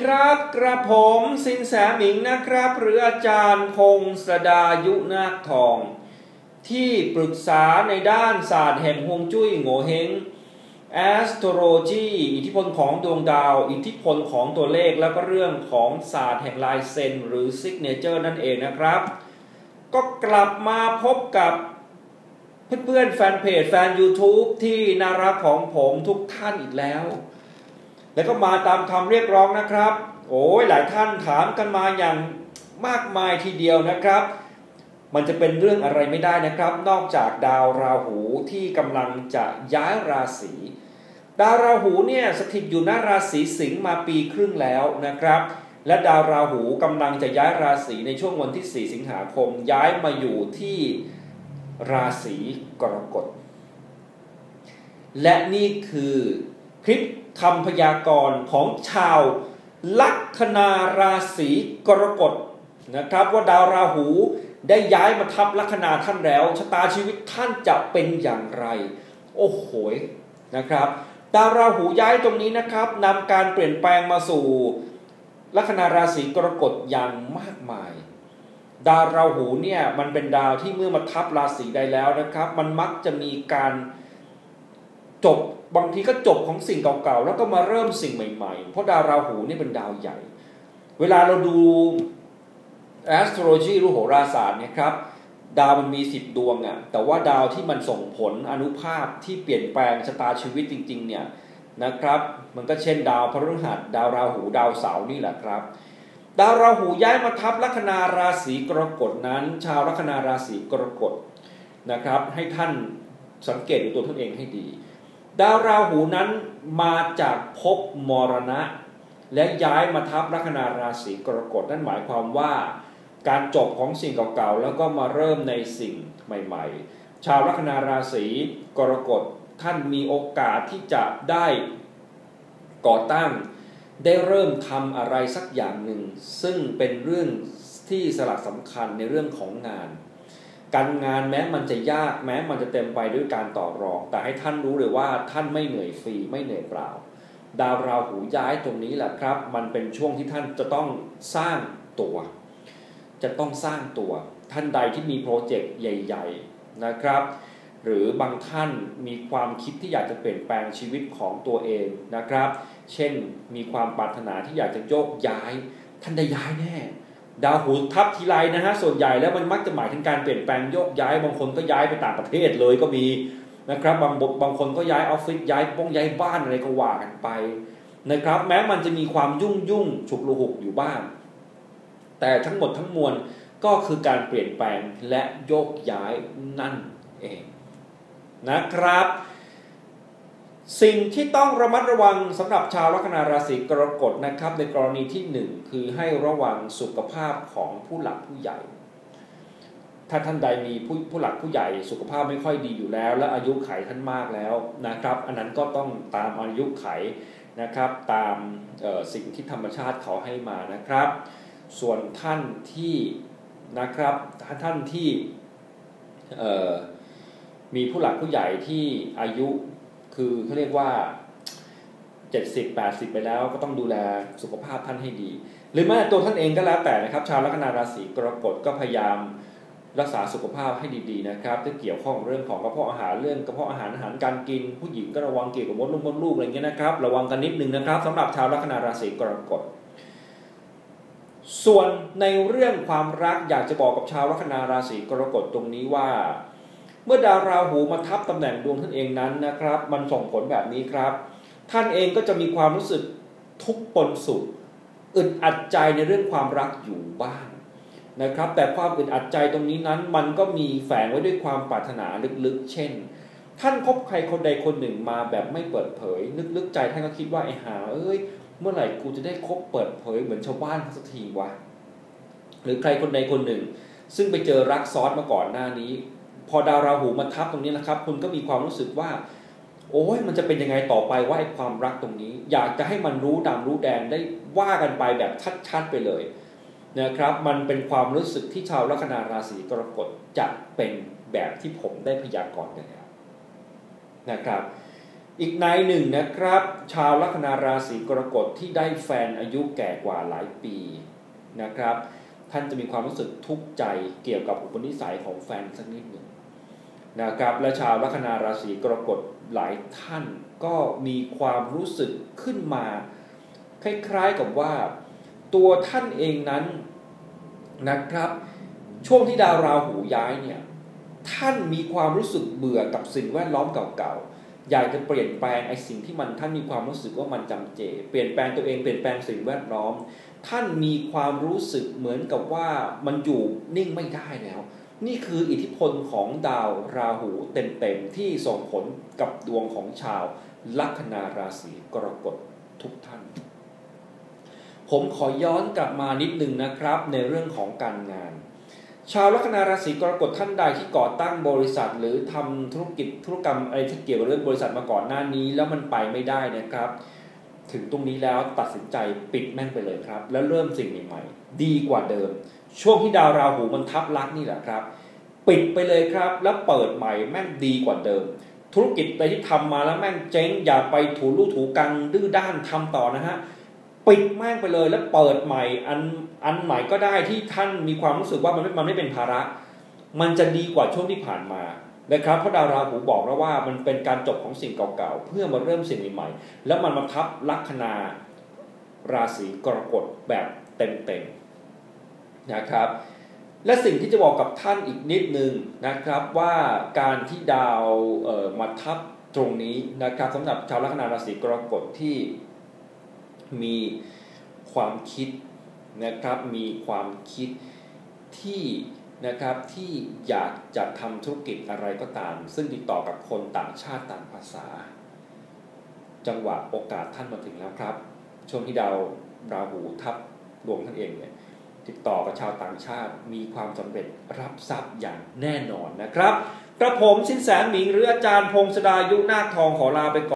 ครับกระผมสินแสหมิงนะครับ หรืออาจารย์พงศดายุนาคทอง ที่ปรึกษาในด้านศาสตร์แห่งฮวงจุ้ยโงเฮงแอสโทโลจีอิทธิพลของดวงดาว อิทธิพลของตัวเลขแล้วก็เรื่องของศาสตร์แห่งลายเซ็นหรือซิกเนเจอร์นั่นเองนะครับ ก็กลับมาพบกับเพื่อนๆแฟนเพจแฟน YouTube ที่น่ารักของผมทุกท่านอีกแล้ว แล้วก็มาตามคำเรียกร้องนะครับ โอ้ยหลายท่านถามกันมาอย่างมากมายทีเดียวนะครับ มันจะเป็นเรื่องอะไรไม่ได้นะครับ นอกจากดาวราหูที่กำลังจะย้ายราศีดาวราหูเนี่ยสถิตอยู่หน้าราศีสิงห์มาปีครึ่งแล้วนะครับ และดาวราหูกำลังจะย้ายราศีในช่วงวันที่ 4 สิงหาคมย้ายมาอยู่ที่ราศีกรกฎและนี่คือคลิป คำพยากรณ์ของชาวลัคนาราศีกรกฎนะครับว่าดาวราหูได้ย้ายมาทับลัคนาท่านแล้วชะตาชีวิตท่านจะเป็นอย่างไร โอ้โหนะครับ ดาวราหูย้ายตรงนี้นะครับนำการเปลี่ยนแปลงมาสู่ลัคนาราศีกรกฎอย่างมากมาย ดาวราหูเนี่ยมันเป็นดาวที่เมื่อมาทับราศีใดแล้วนะครับ มันมักจะมีการ จบบางทีก็จบของสิ่งเก่าๆแล้วก็มาเริ่มสิ่งใหม่ๆ เพราะดาวราหูนี่เป็นดาวใหญ่ เวลาเราดู astrology รู้โหราศาสตร์เนี่ยครับดาวมันมีสิบดวงอะ่ะแต่ว่าดาวที่มันส่งผลอนุภาพที่เปลี่ยนแปลงชะตาชีวิตจริง ๆ เนี่ยนะครับ มันก็เช่นดาวพฤหัสดาวราหูดาวเสาร์นี่แหละครับ ดาวราหูย้ายมาทับลัคนาราศีกรกฎนั้น ชาวลัคนาราศีกรกฎนะครับ ให้ท่านสังเกตดูตัวท่านเองให้ดี ดาวราหูนั้นมาจากภพมรณะ และย้ายมาทับลัคนาราศีกรกฎนั่นหมายความว่า การจบของสิ่งเก่าๆแล้วก็มาเริ่มในสิ่งใหม่ ๆ ชาวลัคนาราศีกรกฎท่านมีโอกาสที่จะได้ก่อตั้ง ได้เริ่มทำอะไรสักอย่างหนึ่ง ซึ่งเป็นเรื่องที่สลักสำคัญในเรื่องของงาน การงานแม้มันจะยากแม้มันจะเต็มไปด้วยการต่อรอง แต่ให้ท่านรู้เลยว่าท่านไม่เหนื่อยฟรีไม่เหนื่อยเปล่า ดาวราหูย้ายตรงนี้แหละครับ มันเป็นช่วงที่ท่านจะต้องสร้างตัว จะต้องสร้างตัว ท่านใดที่มีโปรเจกต์ใหญ่ ๆนะครับ หรือบางท่านมีความคิดที่อยากจะเปลี่ยนแปลงชีวิตของตัวเองนะครับ เช่นมีความปรารถนาที่อยากจะโยกย้าย ท่านได้ย้ายแน่ ดาวหูทับทีไรนะฮะส่วนใหญ่แล้วมันมักจะหมายถึงการเปลี่ยนแปลงโยกย้ายบางคนก็ย้ายไปต่างประเทศเลยก็มีนะครับบางบางคนก็ย้ายออฟฟิศย้ายบ้องย้ายบ้านอะไรก็ว่ากันไปนะครับ แม้มันจะมีความยุ่งยุ่งฉุกละหุกอยู่บ้าง แต่ทั้งหมดทั้งมวลก็คือการเปลี่ยนแปลงและโยกย้ายนั่นเองนะครับ สิ่งที่ต้องระมัดระวังสำหรับชาวลัคนาราศีกรกฎนะครับ ในกรณีที่1คือให้ระวังสุขภาพของผู้หลักผู้ใหญ่ ถ้าท่านใดมีผู้ผู้หลักผู้ใหญ่สุขภาพไม่ค่อยดีอยู่แล้ว และอายุไขท่านมากแล้วนะครับ อันนั้นก็ต้องตามอายุไขนะครับ ตามสิ่งที่ธรรมชาติเขาให้มานะครับ ส่วนท่านที่นะครับท่านที่มีผู้หลักผู้ใหญ่ที่อายุ คือเขาเรียกว่า70 80ไปแล้วก็ต้องดูแลสุขภาพท่านให้ดี หรือแม้ตัวท่านเองก็แล้วแต่นะครับ ชาวลัคนาราศีกรกฎก็พยายามรักษาสุขภาพให้ดีๆนะครับที่เกี่ยวข้องเรื่องของกระเพาะอาหารเรื่องกระเพาะอาหารอาหารการกิน ผู้หญิงก็ระวังเกี่ยวกับมดลูกมดลูกอะไรเงี้ยนะครับ ระวังกันนิดนึงนะครับสำหรับชาวลัคนาราศีกรกฎส่วนในเรื่องความรักอยากจะบอกกับชาวลัคนาราศีกรกฎตรงนี้ว่า เมื่อดาวราหูมาทับตำแหน่งดวงท่านเองนั้นนะครับ มันส่งผลแบบนี้ครับ ท่านเองก็จะมีความรู้สึกทุกข์ปนสุขอึดอัดใจในเรื่องความรักอยู่บ้างนะครับ แต่ความอึดอัดใจตรงนี้นั้น มันก็มีแฝงไว้ด้วยความปรารถนาลึกๆ เช่น ท่านคบใครคนใดคนหนึ่งมาแบบไม่เปิดเผย ลึกๆใจท่านก็คิดว่าไอ้หาเอ้ยเมื่อไหร่กูจะได้คบเปิดเผยเหมือนชาวบ้านสักทีวะหรือใครคนใดคนหนึ่ง ซึ่งไปเจอรักซ้อนมาก่อนหน้านี้ พอดาวราหูมาทับตรงนี้นะครับ คุณก็มีความรู้สึกว่า โอ้ยมันจะเป็นยังไงต่อไปว่าไอ้ความรักตรงนี้ อยากจะให้มันรู้ดำรู้แดงได้ว่ากันไปแบบชัดๆไปเลยนะครับมันเป็นความรู้สึกที่ชาวลัคนาราศีกรกฎจะเป็นแบบที่ผมได้พยากรณ์กันแล้วนะครับ อีกในหนึ่งนะครับ ชาวลัคนาราศีกรกฎที่ได้แฟนอายุแก่กว่าหลายปีนะครับ ท่านจะมีความรู้สึกทุกข์ใจเกี่ยวกับอุปนิสัยของแฟนสักนิดหนึ่ง นะครับและชาวลัคนาราศีกรกฎหลายท่านก็มีความรู้สึกขึ้นมา คล้ายๆกับว่าตัวท่านเองนั้นนะครับ ช่วงที่ดาวราหูย้ายเนี่ยท่านมีความรู้สึกเบื่อกับสิ่งแวดล้อมเก่าๆ อยากจะเปลี่ยนแปลงไอ้สิ่งที่มันท่านมีความรู้สึกว่ามันจำเจ เปลี่ยนแปลงตัวเองเปลี่ยนแปลงสิ่งแวดล้อม ท่านมีความรู้สึกเหมือนกับว่ามันอยู่นิ่งไม่ได้แล้ว นี่คืออิทธิพลของดาวราหูเต็มๆที่ส่งผลกับดวงของชาวลัคนาราศีกรกฎทุกท่าน ผมขอย้อนกลับมานิดนึงนะครับในเรื่องของการงาน ชาวลัคนาราศีกรกฎท่านใดที่ก่อตั้งบริษัท หรือทำธุรกิจธุรกรรมอะไรที่เกี่ยวกับเรื่องบริษัทมาก่อนหน้านี้ แล้วมันไปไม่ได้นะครับ ถึงตรงนี้แล้วตัดสินใจปิดแม่งไปเลยครับ แล้วเริ่มสิ่งใหม่ๆดีกว่าเดิม ช่วงที่ดาวราหูมันทับลักนี่แหละครับ ปิดไปเลยครับ แล้วเปิดใหม่แม่งดีกว่าเดิม ธุรกิจอะไรที่ทำมาแล้วแม่งเจ๊งอย่าไปถูรูถูกังดื้อด้านทำต่อนะฮะปิดแม่งไปเลยแล้วเปิดใหม่อันอันใหม่ก็ได้ที่ท่านมีความรู้สึกว่ามันไม่มันไม่เป็นภาระ มันจะดีกว่าช่วงที่ผ่านมา นะครับเพราะดาวราหูบอกแล้วว่ามันเป็นการจบของสิ่งเก่าๆ เพื่อมาเริ่มสิ่งใหม่ๆ แล้วมันมาทับลัคนาราศีกรกฎแบบเต็มๆนะครับ และสิ่งที่จะบอกกับท่านอีกนิดนึงนะครับว่าการที่ดาวมาทับตรงนี้นะครับสำหรับชาวลัคนาราศีกรกฎที่มีความคิดนะครับมีความคิดที่ นะครับที่อยากจะทำธุรกิจอะไรก็ตาม ซึ่งติดต่อกับคนต่างชาติต่างภาษา จังหวะโอกาสท่านมาถึงแล้วครับ ช่วงที่ดาวราหูทับดวงท่านเองเนี่ยติดต่อกับชาวต่างชาติมีความสำเร็จรับทรัพย์อย่างแน่นอนนะครับ กระผมสินแสหมิงหรืออาจารย์พงศดายุนาคทองขอลาไปก่อน